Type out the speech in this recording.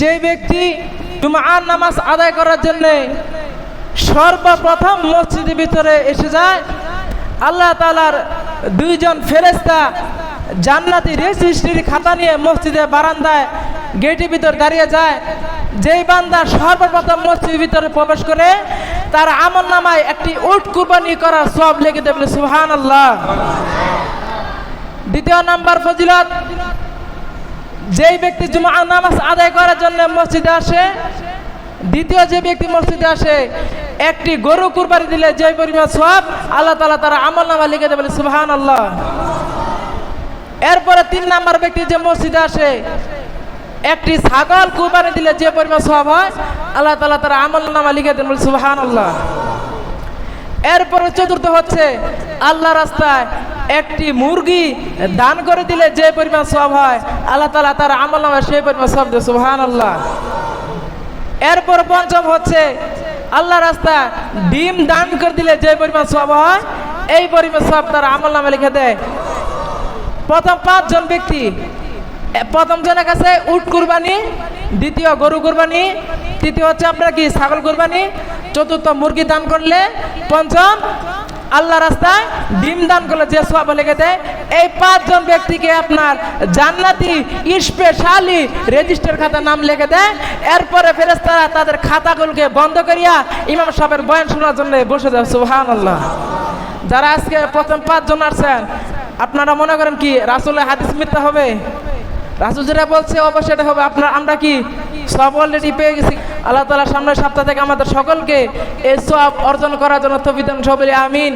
যে ব্যক্তি জুমার নামাজ আদায় করার জন্য সর্বপ্রথম মসজিদের ভিতরে এসে যায়, আল্লাহ তালার দুইজন ফেরেস্তা জান্নাতি রেজিস্ট্রির খাতা নিয়ে মসজিদের বারান্দায় গেটের ভিতর দাঁড়িয়ে যায়। যেই বান্দা সর্বপ্রথম মসজিদের ভিতরে প্রবেশ করে, তার আমল নামায় একটি উট কুরবানি করার সব লেগে দেবে সুহান আল্লাহ দ্বিতীয় নাম্বার ফজিলত যেই ব্যক্তি জুমা নামাজ আদায় করার জন্য মসজিদে আসে, দ্বিতীয় যে ব্যক্তি মসজিদে আসে, একটি গরু কুরবানি দিলে যে পরিমাণ সব আল্লাহ তালা তারা আমল নামা লিখে দেবে সুহান আল্লাহ এরপরে তিন নাম্বার ব্যক্তি যে মসজিদে আসে, একটি ছাগল কুরবানি দিলে যে পরিমাণ সব হয়, আল্লাহ তালা তারা আমল নামা লিখে দেন সুহান আল্লাহ এরপরে চতুর্থ হচ্ছে আল্লাহ রাস্তায় একটি মুরগি দান করে দিলে যে পরিমাণ সব হয়, আল্লাহ তালা তার আমল নামে সেই পরিমাণ সব দেয় সুহান আল্লাহ এরপর পঞ্চম হচ্ছে আল্লাহ রাস্তা ডিম দান করে দিলে যে পরিমাণ সব হয়, এই পরিমাণ সব তার আমল নামে লিখে দেয়। প্রথম পাঁচজন ব্যক্তি, প্রথম জনের কাছে উট কুরবানি, দ্বিতীয় গরু কুরবানি, তৃতীয় হচ্ছে আপনার কি ছাগল কুরবানি, চতুর্থ মুরগি দান করলে পঞ্চম আল্লাহ রাস্তায় ডিম দান করলে যে সব লেগে দেয় এই পাঁচজন ব্যক্তিকে আপনার জান্নাতি, স্পেশালি রেজিস্টার খাতা নাম লিখে দেয় এরপরে ফেরেস্তারা তাদের খাতাগুলোকে বন্ধ করিয়া ইমাম সাহেবের বয়ান শোনার জন্য বসে যাবে সুহান আল্লাহ যারা আজকে প্রথম পাঁচজন আসছেন, আপনারা মনে করেন কি রাসুলের হাদিস মিথ্যা হবে? রাসুল যেটা বলছে, অবশ্যই এটা হবে। আপনার আমরা কি সব অলরেডি পেয়ে গেছি? আল্লাহ তালা সামনের সপ্তাহ থেকে আমাদের সকলকে এই সব অর্জন করার জন্য তবিদান সবলি আমিন।